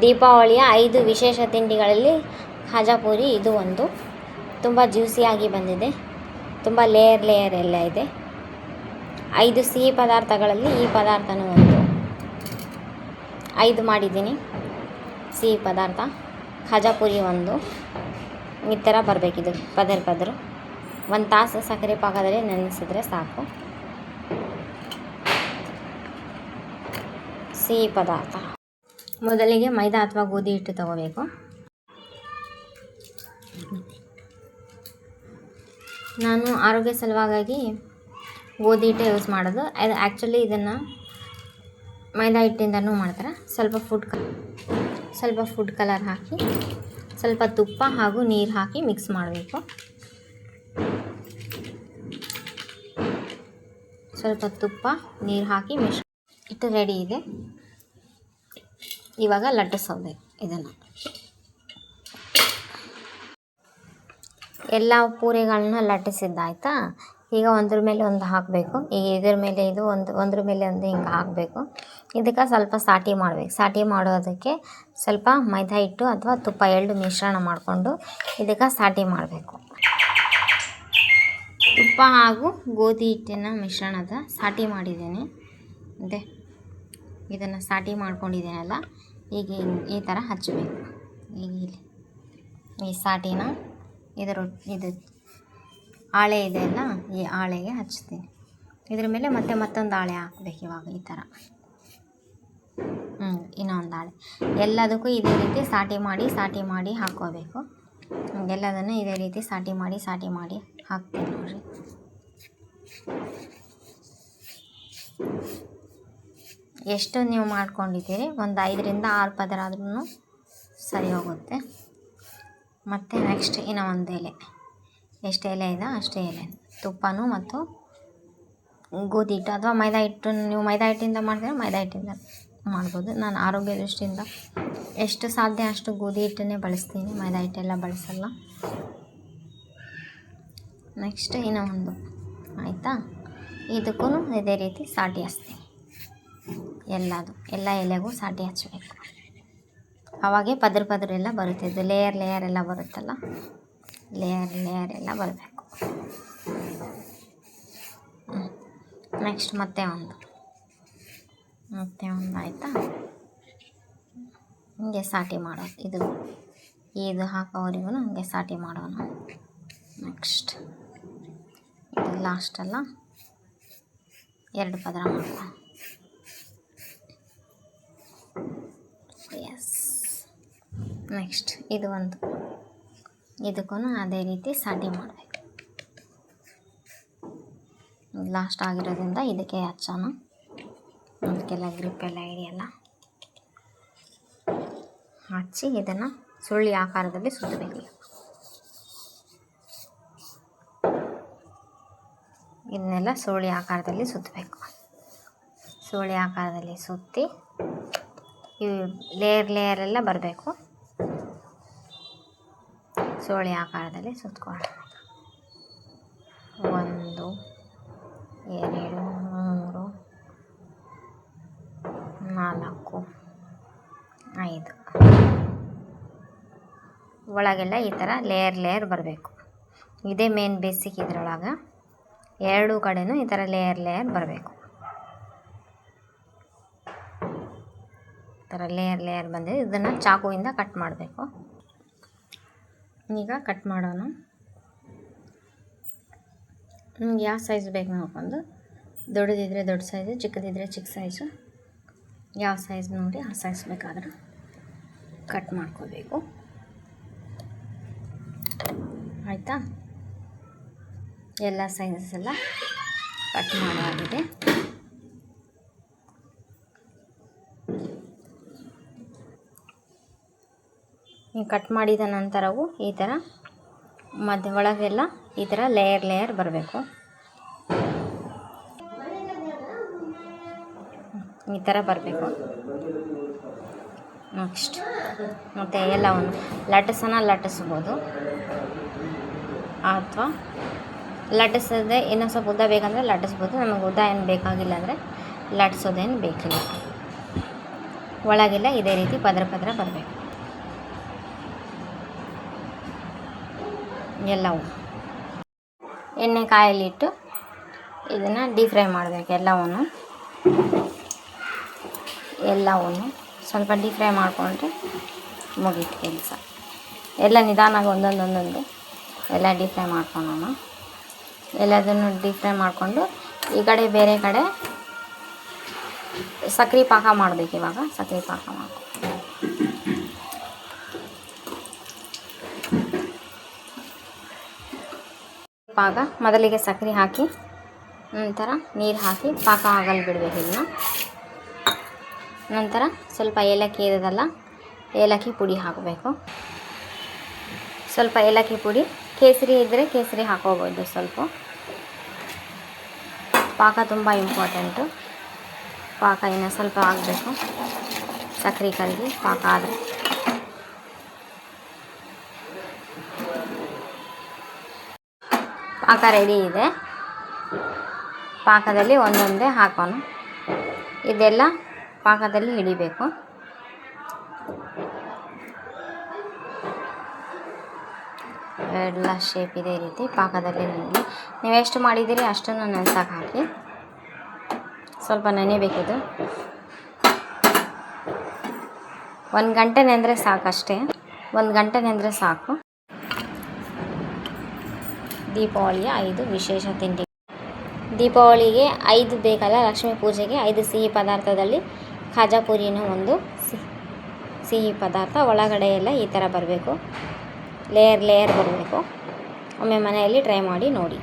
ದೀಪಾವಳಿಯ ಐದು ವಿಶೇಷ ತಿಂಡಿಗಳಲ್ಲಿ ಖಾಜಾಪುರಿ ಇದು ಒಂದು. ತುಂಬ ಜ್ಯೂಸಿಯಾಗಿ ಬಂದಿದೆ. ತುಂಬ ಲೇಯರ್ ಲೇಯರ್ ಎಲ್ಲ ಇದೆ. ಐದು ಸಿಹಿ ಪದಾರ್ಥಗಳಲ್ಲಿ ಈ ಪದಾರ್ಥನೂ ಒಂದು. ಐದು ಮಾಡಿದ್ದೀನಿ. ಸಿಹಿ ಪದಾರ್ಥ, ಖಾಜಾಪುರಿ ಒಂದು. ಈ ಥರ ಬರಬೇಕಿದು ಪದರ್ ಪದರು ಒಂದು ತಾಸು ಸಕ್ಕರೆ ಪಾಕದಲ್ಲಿ ನೆನೆಸಿದ್ರೆ ಸಾಕು. ಸಿಹಿ ಪದಾರ್ಥ. ಮೊದಲಿಗೆ ಮೈದಾ ಅಥವಾ ಗೋಧಿ ಹಿಟ್ಟು ತಗೋಬೇಕು. ನಾನು ಆರೋಗ್ಯ ಸಲುವಾಗಿ ಗೋಧಿ ಹಿಟ್ಟೆ ಯೂಸ್ ಮಾಡೋದು. ಅದು ಆ್ಯಕ್ಚುಲಿ ಇದನ್ನು ಮೈದಾ ಹಿಟ್ಟಿಂದನೂ ಮಾಡ್ತಾರೆ. ಸ್ವಲ್ಪ ಫುಡ್ ಕ ಸ್ವಲ್ಪ ಫುಡ್ ಕಲರ್ ಹಾಕಿ, ಸ್ವಲ್ಪ ತುಪ್ಪ ಹಾಗೂ ನೀರು ಹಾಕಿ ಮಿಕ್ಸ್ ಮಾಡಬೇಕು. ಸ್ವಲ್ಪ ತುಪ್ಪ, ನೀರು ಹಾಕಿ ಮಿಕ್ಸ್ ಹಿಟ್ಟು ರೆಡಿ ಇದೆ. ಇವಾಗ ಲಟ್ಟಿಸೋದೆ ಇದನ್ನು. ಎಲ್ಲ ಪೂರಿಗಳನ್ನ ಲಟ್ಟಿಸಿದ್ದಾಯ್ತಾ ಈಗ ಒಂದ್ರ ಮೇಲೆ ಒಂದು ಹಾಕಬೇಕು. ಈಗ ಇದ್ರ ಮೇಲೆ ಇದು ಒಂದು, ಒಂದ್ರ ಮೇಲೆ ಒಂದು ಹಿಂಗೆ ಹಾಕಬೇಕು. ಇದಕ್ಕೆ ಸ್ವಲ್ಪ ಸಾಟಿ ಮಾಡಬೇಕು. ಸಾಟಿ ಮಾಡೋದಕ್ಕೆ ಸ್ವಲ್ಪ ಮೈದಾ ಹಿಟ್ಟು ಅಥವಾ ತುಪ್ಪ ಎರಡು ಮಿಶ್ರಣ ಮಾಡಿಕೊಂಡು ಇದಕ್ಕೆ ಸಾಟಿ ಮಾಡಬೇಕು. ತುಪ್ಪ ಹಾಗೂ ಗೋಧಿ ಹಿಟ್ಟಿನ ಮಿಶ್ರಣದ ಸಾಟಿ ಮಾಡಿದ್ದೀನಿ. ಅದೇ, ಇದನ್ನು ಸಾಟಿ ಮಾಡ್ಕೊಂಡಿದ್ದೀನಲ್ಲ? ಹಿಂಗ್- ಈ ಥರ ಹಚ್ಚಬೇಕು. ಈಗ ಇಲ್ಲಿ ಈ ಸಾಟಿನ ಇದರ ಇದು ಹಾಳೆ ಇದೆ ಅಲ್ಲ, ಈ ಹಾಳೆಗೆ ಹಚ್ತೀನಿ. ಇದ್ರ ಮೇಲೆ ಮತ್ತೆ ಮತ್ತೊಂದು ಹಾಳೆ ಹಾಕ್ಬೇಕು ಇವಾಗ ಈ ಥರ. ಹ್ಞೂ ಇನ್ನೊಂದು ಹಾಳೆ ಎಲ್ಲದಕ್ಕೂ ಇದೇ ರೀತಿ ಸಾಟಿ ಮಾಡಿ ಸಾಟಿ ಮಾಡಿ ಹಾಕ್ಕೋಬೇಕು. ಎಲ್ಲದನ್ನು ಇದೇ ರೀತಿ ಸಾಟಿ ಮಾಡಿ ಸಾಟಿ ಮಾಡಿ ಹಾಕ್ತೀನಿ ನೋಡಿರಿ. ಎಷ್ಟು ನೀವು ಮಾಡ್ಕೊಂಡಿದ್ದೀರಿ? ಒಂದು ಐದರಿಂದ ಆರು ಪದರ ಆದ್ರೂ ಸರಿ ಹೋಗುತ್ತೆ. ಮತ್ತು ನೆಕ್ಸ್ಟ್ ಇನ್ನೂ ಒಂದು ಎಲೆ. ಎಷ್ಟು ಎಲೆ ಇದೆ? ಅಷ್ಟೇ ಎಲೆ. ತುಪ್ಪನೂ ಮತ್ತು ಗೋಧಿ ಹಿಟ್ಟು ಅಥವಾ ಮೈದಾ ಹಿಟ್ಟು, ನೀವು ಮೈದಾ ಹಿಟ್ಟಿಂದ ಮಾಡ್ತೀರಾ? ಮೈದಾ ಹಿಟ್ಟಿಂದ ಮಾಡ್ಬೋದು. ನಾನು ಆರೋಗ್ಯ ದೃಷ್ಟಿಯಿಂದ ಎಷ್ಟು ಸಾಧ್ಯ ಅಷ್ಟು ಗೋಧಿ ಹಿಟ್ಟನ್ನೇ ಬಳಸ್ತೀನಿ. ಮೈದಾ ಹಿಟ್ಟೆಲ್ಲ ಬಳಸಲ್ಲ. ನೆಕ್ಸ್ಟ್ ಇನ್ನೂ ಒಂದು. ಆಯಿತಾ? ಇದಕ್ಕೂ ಇದೇ ರೀತಿ ಸಾಟಿ ಹಚ್ತೀನಿ ಎಲ್ಲದು, ಎಲ್ಲ ಎಲೆಗೂ ಸಾಟಿ ಹಚ್ಚಬೇಕು. ಅವಾಗೆ ಪದ್ರ ಪದ್ರ ಎಲ್ಲ ಬರುತ್ತೆ. ಇದು ಲೇಯರ್ ಲೇಯರ್ ಎಲ್ಲ ಬರುತ್ತಲ್ಲ? ಲೇಯರ್ ಲೇಯರ್ ಎಲ್ಲ ಬರಬೇಕು. ನೆಕ್ಸ್ಟ್ ಮತ್ತೆ ಒಂದು. ಮತ್ತೆ ಒಂದು ಆಯಿತಾ? ಹಿಂಗೆ ಸಾಟಿ ಮಾಡೋದು. ಇದು ಇದು ಹಾಕೋವರೆಗೂ ಹಂಗೆ ಸಾಟಿ ಮಾಡೋಣ. ನೆಕ್ಸ್ಟ್ ಇದು ಲಾಸ್ಟಲ್ಲ ಎರಡು ಪದರ ಮಾಡೋಣ. ನೆಕ್ಸ್ಟ್ ಇದು ಒಂದು. ಇದಕ್ಕೂ ಅದೇ ರೀತಿ ಸಾಟಿ ಮಾಡಬೇಕು. ಲಾಸ್ಟ್ ಆಗಿರೋದ್ರಿಂದ ಇದಕ್ಕೆ ಹಚ್ಚೋಣ. ಅದಕ್ಕೆಲ್ಲ ಗ್ರಿಪ್ ಎಲ್ಲ ಹಿಡಿಯಲ್ಲ ಹಚ್ಚಿ ಇದನ್ನು ಸುಳ್ಳಿ ಆಕಾರದಲ್ಲಿ ಸುತ್ತಬೇಕು ಇದನ್ನೆಲ್ಲ ಸುಳ್ಳಿ ಆಕಾರದಲ್ಲಿ ಸುತ್ತಬೇಕು. ಸುಳ್ಳಿ ಆಕಾರದಲ್ಲಿ ಸುತ್ತಿ ಇವು ಲೇಯರ್ ಲೇಯರ್ ಎಲ್ಲ ಬರಬೇಕು. ಸೋಳಿ ಆಕಾರದಲ್ಲಿ ಸುತ್ತಕೊಳ್ಳೋಣ ಒಂದು, ಎರಡು, ಮೂರು, ನಾಲ್ಕು, ಐದು. ಒಳಗೆಲ್ಲ ಈ ಥರ ಲೇಯರ್ ಲೇಯರ್ ಬರಬೇಕು. ಇದೇ ಮೇನ್ ಬೇಸಿಕ್ ಇದರೊಳಗೆ ಎರಡೂ ಕಡೆಯೂ ಈ ಥರ ಲೇಯರ್ ಲೇಯರ್ ಬರಬೇಕು. ಈ ಥರ ಲೇಯರ್ ಲೇಯರ್ ಬಂದಿದೆ ಇದನ್ನು ಚಾಕುವಿಂದ ಕಟ್ ಮಾಡಬೇಕು. ಈಗ ಕಟ್ ಮಾಡೋಣ. ನಿಮ್ಗೆ ಯಾವ ಸೈಜ್ ಬೇಕು ನೋಡ್ಕೊಂಡು ದೊಡ್ಡದಿದ್ದರೆ ದೊಡ್ಡ ಸೈಜು ಚಿಕ್ಕದಿದ್ದರೆ ಚಿಕ್ಕ ಸೈಜು ಯಾವ ಸೈಜ್ ನೋಡಿ ಆ ಸೈಜ್ ಬೇಕಾದ್ರೆ ಕಟ್ ಮಾಡ್ಕೋಬೇಕು. ಆಯಿತಾ? ಎಲ್ಲ ಸೈಜಸ್ ಎಲ್ಲ ಕಟ್ ಮಾಡಾಗಿದೆ. ಕಟ್ ಮಾಡಿದ ನಂತರವು ಈ ಥರ ಮಧ್ಯ ಒಳಗೆಲ್ಲ ಈ ಥರ ಲೇಯರ್ ಲೇಯರ್ ಬರಬೇಕು. ಈ ಥರ ಬರಬೇಕು. ನೆಕ್ಸ್ಟ್ ಮತ್ತು ಎಲ್ಲವನ್ನು ಲಟಸನ್ನು ಲಟ್ಟಿಸ್ಬೋದು. ಅಥವಾ ಲಟ್ಟಿಸದೆ ಇನ್ನೂ ಸ್ವಲ್ಪ ಉದ್ದ ಬೇಕಂದರೆ ಲಟ್ಟಿಸ್ಬೋದು. ನಮಗೆ ಉದ್ದ ಏನು ಬೇಕಾಗಿಲ್ಲ ಅಂದರೆ ಲಟಿಸೋದೇನು ಬೇಕಿಲ್ಲ. ಒಳಗೆಲ್ಲ ಇದೇ ರೀತಿ ಪದ್ರ ಪದ್ರ ಬರಬೇಕು. ಎಲ್ಲವೂ ಎಣ್ಣೆ ಕಾಯಲಿಟ್ಟು ಇದನ್ನು ಡೀಪ್ ಫ್ರೈ ಮಾಡಬೇಕು ಎಲ್ಲವನ್ನು. ಎಲ್ಲವನ್ನು ಸ್ವಲ್ಪ ಡೀಪ್ ಫ್ರೈ ಮಾಡಿಕೊಂಡ್ರೆ ಮುಗೀತು ಕೆಲಸ. ಎಲ್ಲ ನಿಧಾನಾಗಿ ಒಂದೊಂದೊಂದೊಂದು ಒಂದೊಂದು ಎಲ್ಲ ಡೀಪ್ ಫ್ರೈ ಮಾಡ್ಕೊಳೋಣ. ಎಲ್ಲದನ್ನು ಡೀಪ್ ಫ್ರೈ ಮಾಡಿಕೊಂಡು ಈ ಕಡೆ ಬೇರೆ ಕಡೆ ಸಕ್ರೆ ಪಾಕ ಮಾಡಬೇಕು ಇವಾಗ. ಸಕ್ರೆ ಪಾಕ ಮಾಡ್ಕೊ ಪಾಕ ಮೊದಲಿಗೆ ಸಕ್ಕರೆ ಹಾಕಿ, ನಂತರ ನೀರು ಹಾಕಿ ಪಾಕ ಆಗಲು ಬಿಡಬೇಕು ಇನ್ನು. ನಂತರ ಸ್ವಲ್ಪ ಏಲಕ್ಕಿ ಇರೋದಲ್ಲ, ಏಲಕ್ಕಿ ಪುಡಿ ಹಾಕಬೇಕು. ಸ್ವಲ್ಪ ಏಲಕ್ಕಿ ಪುಡಿ, ಕೇಸರಿ ಇದ್ದರೆ ಕೇಸರಿ ಹಾಕೋಬೋದು ಸ್ವಲ್ಪ. ಪಾಕ ತುಂಬ ಇಂಪಾರ್ಟೆಂಟು ಪಾಕ ಇನ್ನು ಸ್ವಲ್ಪ ಆಗಬೇಕು. ಸಕ್ಕರೆ ಕರಗಿ ಪಾಕ ಆದರೆ. ಪಾಕ ರೆಡಿ ಇದೆ. ಪಾಕದಲ್ಲಿ ಒಂದೊಂದೇ ಹಾಕೋಣ. ಇದೆಲ್ಲ ಪಾಕದಲ್ಲಿ ಹಿಡಿಬೇಕು. ಎಲ್ಲ ಶೇಪ್ ಇದೇ ರೀತಿ ಪಾಕದಲ್ಲಿ ನೆನೆ ನೀವು ಎಷ್ಟು ಮಾಡಿದ್ದೀರಿ ಅಷ್ಟನ್ನು ನೆನೆಸಕ್ಕೆ ಹಾಕಿ. ಸ್ವಲ್ಪ ನೆನೆಬೇಕಿದು. ಒಂದು ಗಂಟೆ ನೆಂದರೆ ಸಾಕಷ್ಟೇ. ಒಂದು ಗಂಟೆ ನೆಂದರೆ ಸಾಕು. ದೀಪಾವಳಿಯ ಐದು ವಿಶೇಷ ತಿಂಡಿ. ದೀಪಾವಳಿಗೆ ಐದು ಬೇಕಲ್ಲ, ಲಕ್ಷ್ಮೀ ಪೂಜೆಗೆ ಐದು ಸಿಹಿ ಪದಾರ್ಥದಲ್ಲಿ ಖಾಜಾ ಪೂರಿನೂ ಒಂದು ಸಿಹಿ ಪದಾರ್ಥ. ಒಳಗಡೆ ಎಲ್ಲ ಈ ಥರ ಬರಬೇಕು. ಲೇಯರ್ ಲೇಯರ್ ಬರಬೇಕು. ಒಮ್ಮೆ ಮನೆಯಲ್ಲಿ ಟ್ರೈ ಮಾಡಿ ನೋಡಿ.